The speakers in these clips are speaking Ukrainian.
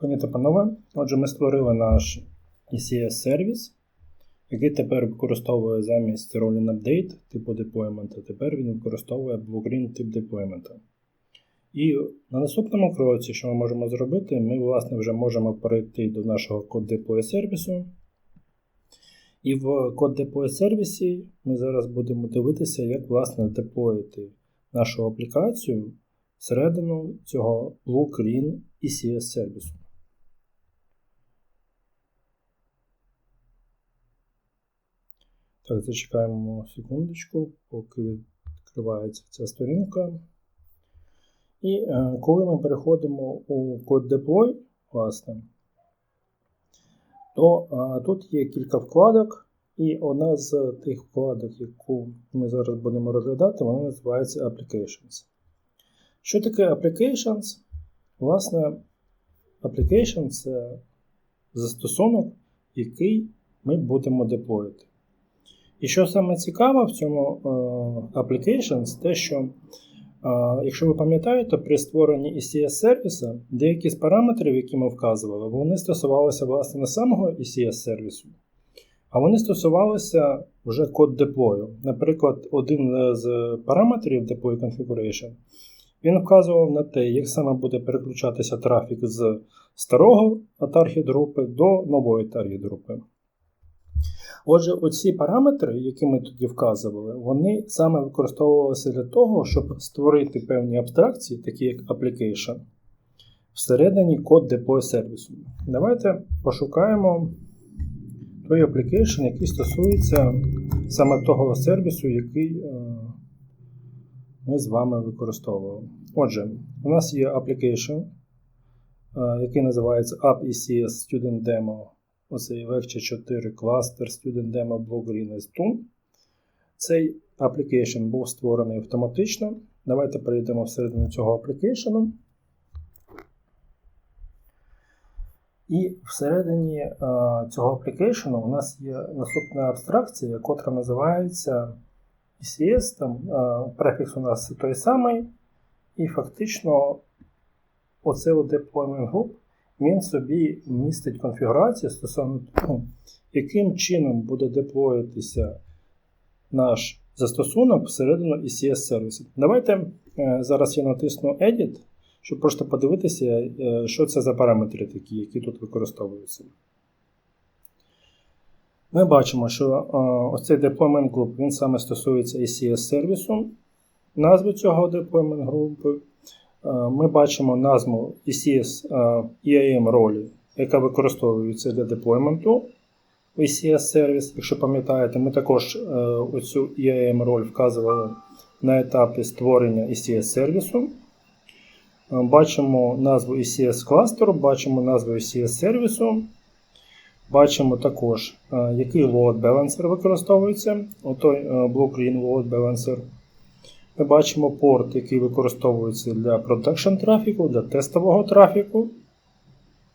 Пані та панове, отже, ми створили наш ECS сервіс, який тепер використовує замість Rolling Update типу деплоймента. Тепер він використовує Blue-Green тип деплоймента. І на наступному кроці, що ми можемо зробити, ми власне вже можемо перейти до нашого код deploy сервісу. І в код deploy сервісі ми зараз будемо дивитися, як власне деплоїти нашу аплікацію всередину цього Blue-Green ECS сервісу. Так, зачекаємо секундочку, поки відкривається ця сторінка. І е, коли ми переходимо у код deploy, власне, то е, тут є кілька вкладок, і одна з тих вкладок, яку ми зараз будемо розглядати, вона називається Applications. Що таке Applications? Власне, Application це застосунок, який ми будемо деплоїти. І що саме цікаве в цьому uh, Applications, те, що, uh, якщо ви пам'ятаєте, при створенні ECS сервіса деякі з параметрів, які ми вказували, вони стосувалися власне не самого ECS сервісу, а вони стосувалися вже код деплою. Наприклад, один з параметрів Deploy Configuration він вказував на те, як саме буде переключатися трафік з старого таргет групи до нової таргет групи. Отже, оці параметри, які ми тоді вказували, вони саме використовувалися для того, щоб створити певні абстракції, такі як application, всередині код deploy сервісу. Давайте пошукаємо той application, який стосується саме того сервісу, який ми з вами використовували. Отже, у нас є application, який називається AppECS Student Demo. Оцей Lecture 4 Cluster Student Demo Blue Green S2. Цей application був створений автоматично. Давайте перейдемо всередину цього application. І всередині а, цього application у нас є наступна абстракція, яка називається ECS. Там а, префікс у нас той самий. І фактично оце deployment group він собі містить конфігурацію стосовно того, яким чином буде деплоїтися наш застосунок всередину ECS сервісу. Давайте е, зараз я натисну Edit, щоб просто подивитися, е, що це за параметри такі, які тут використовуються. Ми бачимо, що е, ось цей deployment group він саме стосується ECS сервісу. Назву цього deployment групи ми бачимо назву ECS EAM ролі, яка використовується для деплойменту ECS сервіс. Якщо пам'ятаєте, ми також оцю EAM роль вказували на етапі створення ECS сервісу. Бачимо назву ECS кластеру, бачимо назву ECS сервісу. Бачимо також, який load balancer використовується. Отой Blue-Green load balancer. Ми бачимо порт, який використовується для продакшн трафіку, для тестового трафіку.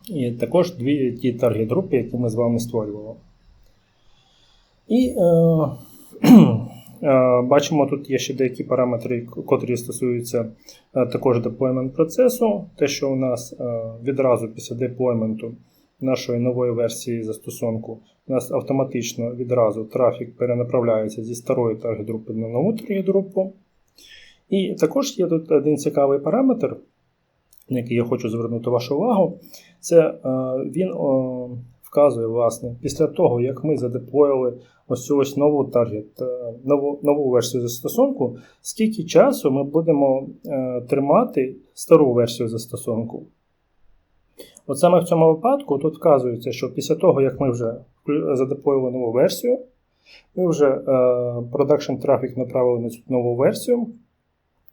І також дві ті таргет групи, які ми з вами створювали. І е, е, бачимо, тут є ще деякі параметри, котрі стосуються е, також деплоймент процесу. Те, що у нас е, відразу після деплойменту нашої нової версії застосунку, у нас автоматично відразу трафік перенаправляється зі старої таргет групи на нову таргет групу. І також є тут один цікавий параметр, на який я хочу звернути вашу увагу. Це е, він вказує, власне, після того, як ми задеплоїли ось цю ось нову таргет, е, нову нову версію застосунку, скільки часу ми будемо е, тримати стару версію застосунку. От саме в цьому випадку тут вказується, що після того, як ми вже задеплоїли нову версію, ми вже продакшн трафік направили на цю нову версію.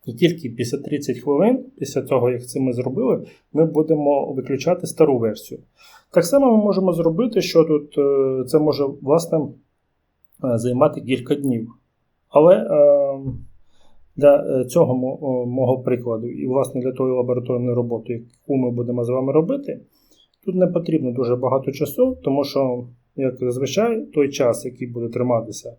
І тільки після 30 хвилин, після того, як це ми зробили, ми будемо виключати стару версію. Так само ми можемо зробити, що тут е, це може власне е, займати кілька днів. Але е, для цього мого прикладу, і власне для тої лабораторної роботи, яку ми будемо з вами робити, тут не потрібно дуже багато часу, тому що, як зазвичай, той час, який буде триматися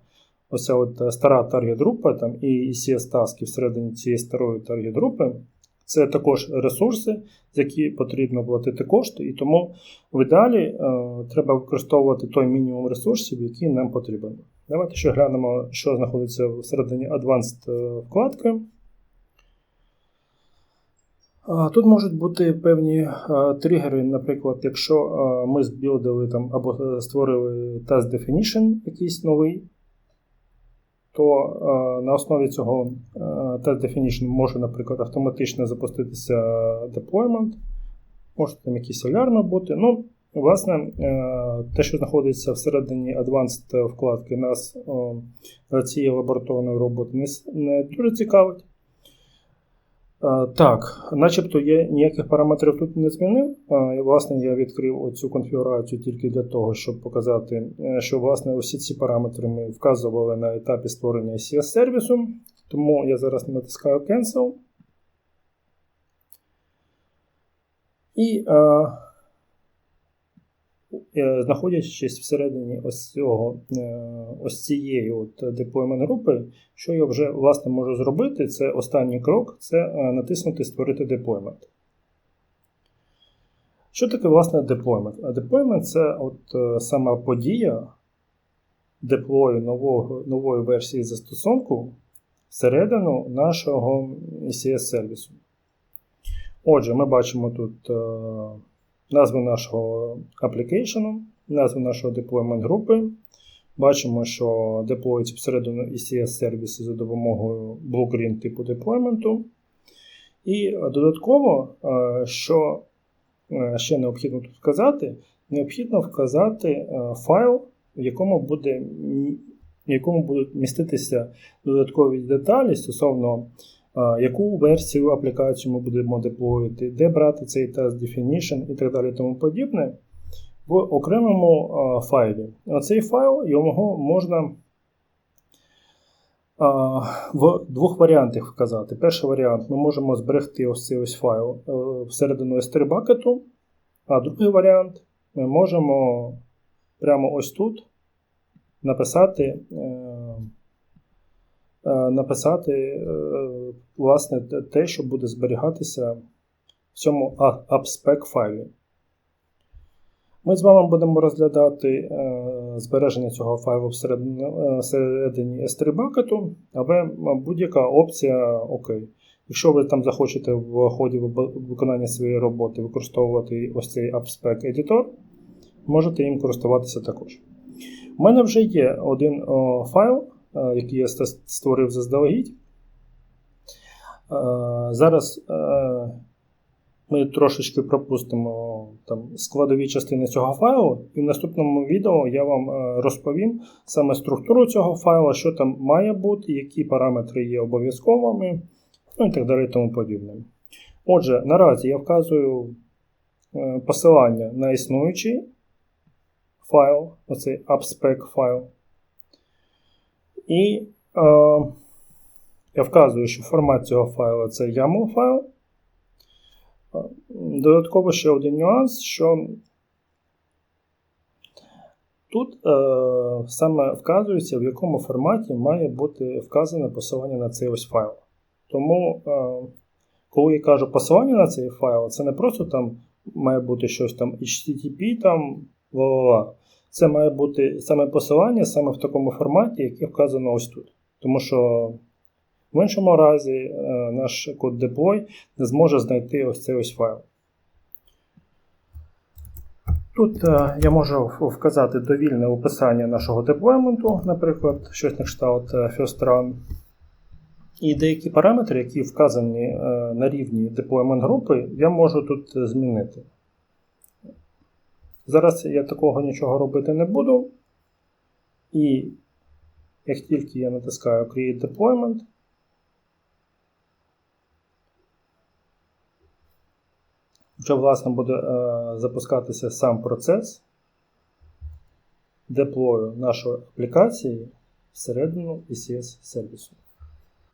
Оця от е, стара таргет група там і ECS таски всередині цієї старої таргет групи, Це також ресурси, за які потрібно платити кошти, і тому в ідеалі е, треба використовувати той мінімум ресурсів, який нам потрібен. Давайте ще глянемо, що знаходиться всередині Advanced е, вкладки. Тут можуть бути певні е, тригери, наприклад, якщо е, ми збілдили там або е, створили task definition якийсь новий, то на основі цього task definition може, наприклад, автоматично запуститися deployment, може там якісь алярми бути. Ну, власне, те, що знаходиться всередині Advanced вкладки, нас для цієї лабораторної роботи не дуже цікавить. Так, начебто я ніяких параметрів тут не змінив. І, Власне, я відкрив оцю конфігурацію тільки для того, щоб показати, е, що власне усі ці параметри ми вказували на етапі створення cs сервісу. Тому я зараз натискаю Cancel. І е, знаходячись всередині ось цього, е, ось цієї от deployment групи, що я вже власне можу зробити, це останній крок це е, натиснути Створити деплоймент. Що таке власне? А Деплоймент це от е, сама подія деплою нового, нової версії застосунку всередину нашого ECS сервісу. Отже, ми бачимо тут е, назву нашого application, назву нашого deployment групи. Бачимо, що деплоїться всередину ECS сервіси за допомогою Blue-Green типу деплойменту. І додатково, е, що е, ще необхідно тут вказати, необхідно вказати е, файл, в якому буде, в якому будуть міститися додаткові деталі стосовно яку версію аплікації ми будемо деплоїти, де брати цей task definition і так далі тому подібне в окремому файлі. Оцей файл його можна в двох варіантах вказати. Перший варіант ми можемо зберегти ось цей ось файл е, всередину S3 бакету, а другий варіант ми можемо прямо ось тут написати. Е, написати е, власне те- що буде зберігатися в цьому AppSpec файлі. Ми з вами будемо розглядати е, збереження цього файлу всередині, е, S3 бакету, але будь-яка опція окей. Якщо ви там захочете в ході виконання своєї роботи використовувати ось цей AppSpec Editor, можете їм користуватися також. У мене вже є один файл, е, який я створив заздалегідь. Е, Зараз е, ми трошечки пропустимо там, складові частини цього файлу, і в наступному відео я вам розповім саме структуру цього файлу, що там має бути, які параметри є обов'язковими, ну і так далі. Тому подібне. Отже, наразі я вказую посилання на існуючий файл, оцей AppSpec файл. І е, я вказую, що формат цього файлу це YAML файл. Е, Додатково ще один нюанс, що тут е, саме вказується, в якому форматі має бути вказане посилання на цей ось файл. Тому, е, коли я кажу посилання на цей файл, це не просто там має бути щось там HTTP, там ла-ла-ла. Це має бути саме посилання саме в такому форматі, яке вказано ось тут. Тому що в іншому разі е, наш код deploy не зможе знайти ось цей ось файл. Тут е, я можу вказати довільне описання нашого деплойменту, наприклад, щось на кшталт е, first run. І деякі параметри, які вказані на рівні деплоймент групи, я можу тут змінити. Зараз я такого нічого робити не буду. І як тільки я натискаю Create Deployment, вже власне буде е, запускатися сам процес деплою нашої аплікації всередину ECS сервісу.